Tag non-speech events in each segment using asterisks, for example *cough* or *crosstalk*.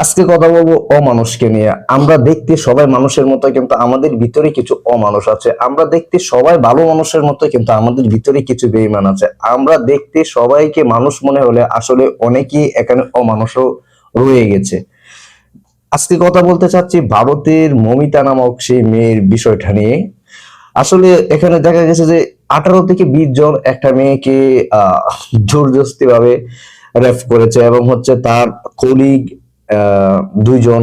আজকে কথা বলব অমানুষকে নিয়ে। আমরা দেখতে সবাই মানুষের মতো, কিন্তু আমাদের ভিতরে কিছু অমানুষ আছে। আমরা দেখতে সবাই ভালো মানুষের মতো, কিন্তু আমাদের ভিতরে কিছু বেইমান আছে। আমরা দেখতে সবাইকে মানুষ মনে হলে আসলে অনেকেই এখানে অমানুষও রয়ে গেছে। আজকে কথা বলতে চাচ্ছি ভারতের মমিতা নামক সেই মেয়ের বিষয়টা নিয়ে। আসলে এখানে দেখা গেছে যে আঠারো থেকে বিশ জন একটা মেয়েকে, আহ জোরজস্তি ভাবে রেফ করেছে এবং হচ্ছে তার কলিগ দুইজন,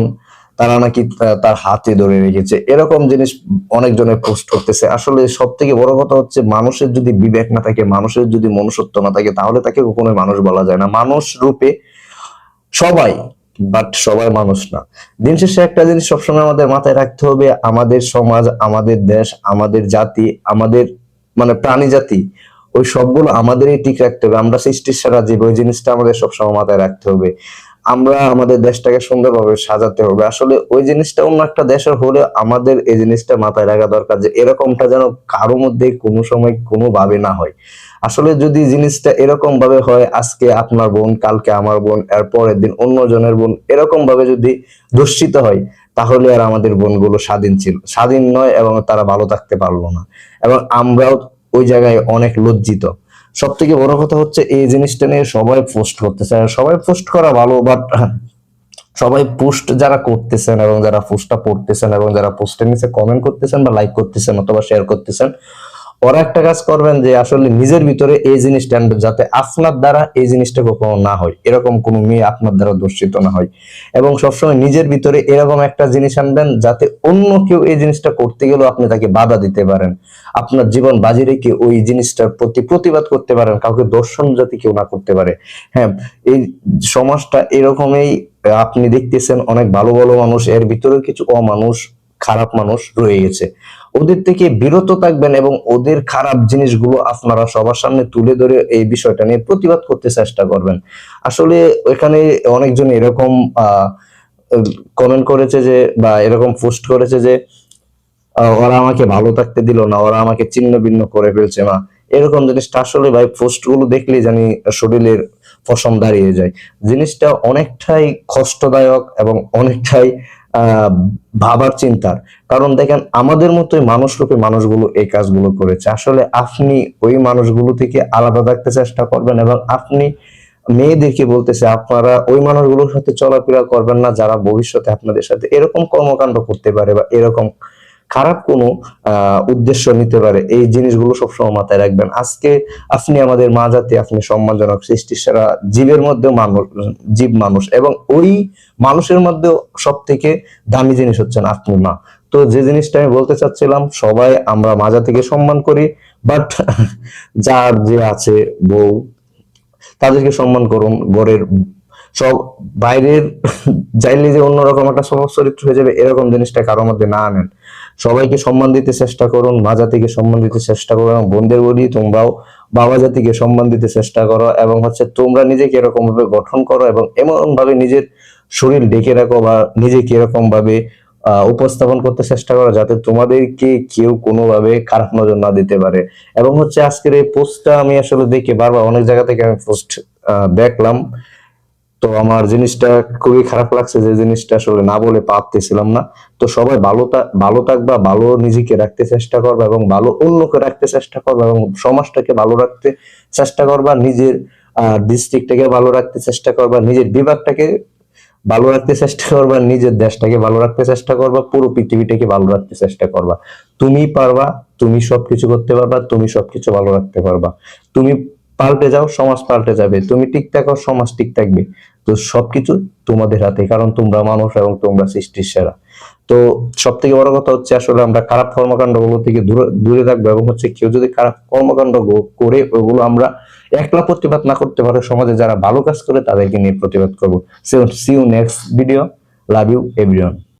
তারা নাকি তার হাতে ধরে রেখেছে। এরকম জিনিস অনেকজনের পোস্ট করতেছে। আসলে সব থেকে বড় কথা হচ্ছে, মানুষের যদি বিবেক না থাকে, মানুষের যদি মনুষ্যত্ব না থাকে, তাহলে তাকে কখনোই মানুষ বলা যায় না। মানুষ রূপে সবাই বাট সবাই মানুষ না। দিন শেষে একটা জিনিস সবসময় আমাদের মাথায় রাখতে হবে, আমাদের সমাজ, আমাদের দেশ, আমাদের জাতি, আমাদের মানে প্রাণী জাতি, ওই সবগুলো আমাদেরই ঠিক রাখতে হবে। আমরা সৃষ্টির সারা জীব, ওই জিনিসটা আমাদের সবসময় মাথায় রাখতে হবে। আমরা আমাদের দেশটাকে সুন্দরভাবে সাজাতে হবে। আসলে ওই জিনিসটা অন্য একটা দেশের হলে আমাদের এই জিনিসটা মাথায় রাখা দরকার যে এরকমটা যেন কারও মধ্যে কোনো সময় কোনো ভাবে না হয়। আসলে যদি জিনিসটা এরকম ভাবে হয়, আজকে আপনার বোন, কালকে আমার বোন, এর পরের দিন অন্য জনের বোন এরকম ভাবে যদি দূষিত হয়, তাহলে আর আমাদের বোনগুলো স্বাধীন ছিল। স্বাধীন নয় এবং তারা ভালো থাকতে পারল না। এবং আমরাও ওই জায়গায় অনেক লজ্জিত। সব থেকে বড় কথা হচ্ছে এই জিনিসটা নিয়ে সবাই পোস্ট করতেছে। সবাই পোস্ট করা ভালো বাট সবাই পোস্ট যারা করতেছেন এবং যারা পোস্টটা পড়তেছেন এবং যারা পোস্টের নিচে কমেন্ট করতেছেন বা লাইক করতেছেন অথবা শেয়ার করতেছেন ওরা একটা কাজ করবেন যে আসলে নিজের ভিতরে এই জিনিসটা আনবেন, যাতে আপনার দ্বারা এই জিনিসটা কখনো না হয়। এরকম কোনো মেয়ে আপনার দ্বারা দর্শিত না হয়। এবং সবসময় নিজের ভিতরে এরকম একটা জিনিস আনবেন, যাতে অন্য কেউ এই জিনিসটা করতে গেলেও আপনি তাকে বাধা দিতে পারেন। আপনার জীবন বাজি রেখে ওই জিনিসটার প্রতি প্রতিবাদ করতে পারেন, কাউকে দর্শন যাতে কেউ না করতে পারে। হ্যাঁ এই সমাজটা এরকমই, আপনি দেখতেছেন অনেক ভালো ভালো মানুষ, এর ভিতরে কিছু অমানুষ খারাপ মানুষ রয়ে গেছে। ওদের থেকে বিরত থাকবেন এবং ওদের খারাপ জিনিসগুলো আপনারা সবার সামনে তুলে ধরে এই বিষয়টা নিয়ে প্রতিবাদ করতে চেষ্টা করবেন। আসলে এখানে অনেকজন এরকম কমেন্ট করেছে যে, বা এরকম পোস্ট করেছে যে ওরা আমাকে ভালো থাকতে দিল না, ওরা আমাকে ছিন্ন ভিন্ন করে ফেলছে, মা। এরকম জিনিসটা আসলে ভাই পোস্টগুলো দেখলেই জানি শরীরের পশম দাঁড়িয়ে যায়। জিনিসটা অনেকটাই কষ্টদায়ক এবং অনেকটাই ভাবার চিন্তার কারণ দেখেন, আমাদের মতোই মানুষ রূপে মানুষগুলো এই কাজগুলো করেছে। আসলে আপনি ওই মানুষগুলো থেকে আলাদা থাকতে চেষ্টা করবেন এবং আপনি মেয়েদেরকে বলতেছে, আপনারা ওই মানুষগুলোর সাথে চলাফেরা করবেন না, যারা ভবিষ্যতে আপনাদের সাথে এরকম কর্মকাণ্ড করতে পারে বা এরকম খারাপ কোনো উদ্দেশ্য নিতে পারে। এই জিনিসগুলো সবসময় মাথায় রাখবেন। আজকে আপনি আমাদের মা জাতি আপনি সম্মানজনক সৃষ্টির সারা জীবের মধ্যেও মানুষ, জীব মানুষ এবং ওই মানুষের মধ্যেও সব থেকে দামি জিনিস হচ্ছেন আপনি মা তো যে জিনিসটা আমি বলতে চাচ্ছিলাম, সবাই আমরা মা জাতিকে সম্মান করি বাট *laughs* যার যে আছে বউ, তাদেরকে সম্মান করুন। ঘরের সব বাইরের *laughs* যাইলে যে অন্যরকম একটা স্বভাব চরিত্র হয়ে যাবে, এরকম জিনিসটা কারোর মধ্যে না আনেন। সবাইকে সম্মান দিতে চেষ্টা করুন, মা জাতিকে সম্মান দিতে চেষ্টা করো এবং বোনদের বলি, তোমরাও বাবা জাতিকে সম্মান দিতে চেষ্টা করো এবং হচ্ছে তোমরা নিজেকে এরকম ভাবে গঠন করো এবং এমন ভাবে নিজের শরীর ডেকে রাখো বা নিজেকে এরকম ভাবে উপস্থাপন করতে চেষ্টা করো যাতে তোমাদেরকে কেউ কোনোভাবে খারাপ নজর না দিতে পারে। এবং হচ্ছে আজকের এই পোস্টটা আমি আসলে দেখে বারবার অনেক জায়গা থেকে আমি পোস্ট দেখলাম। তো আমার জিনিসটা খুবই খারাপ লাগছে যে জিনিসটা আসলে না বলে পারতেছিলাম না। তো সবাই ভালো ভালো থাকবা, ভালো নিজেকে রাখতে চেষ্টা করবা এবং ভালো অন্যকে রাখতে চেষ্টা করবা এবং সমাজটাকে ভালো রাখতে চেষ্টা করবা, নিজের ডিস্ট্রিক্টটাকে ভালো রাখতে চেষ্টা করবা, নিজের বিভাগটাকে ভালো রাখতে চেষ্টা করবা, নিজের দেশটাকে ভালো রাখতে চেষ্টা করবা, পুরো পৃথিবীটাকে ভালো রাখতে চেষ্টা করবা। তুমি পারবা, তুমি সবকিছু করতে পারবা, তুমি সবকিছু ভালো রাখতে পারবা। তুমি পাল্টে যাও, সমাজ পাল্টে যাবে। তুমি ঠিক থাকো সমাজ ঠিক থাকবে তো সবকিছু তোমাদের হাতে, কারণ তোমরা মানুষ এবং তোমরা সৃষ্টির সেরা। তো সব থেকে বড় কথা হচ্ছে আসলে আমরা খারাপ কর্মকাণ্ডগুলো থেকে দূরে দূরে থাকব এবং হচ্ছে কেউ যদি খারাপ কর্মকাণ্ড করে ওগুলো আমরা একলা প্রতিবাদ না করতে পারে, সমাজে যারা ভালো কাজ করে তাদেরকে নিয়ে প্রতিবাদ করব। See you next video love you everyone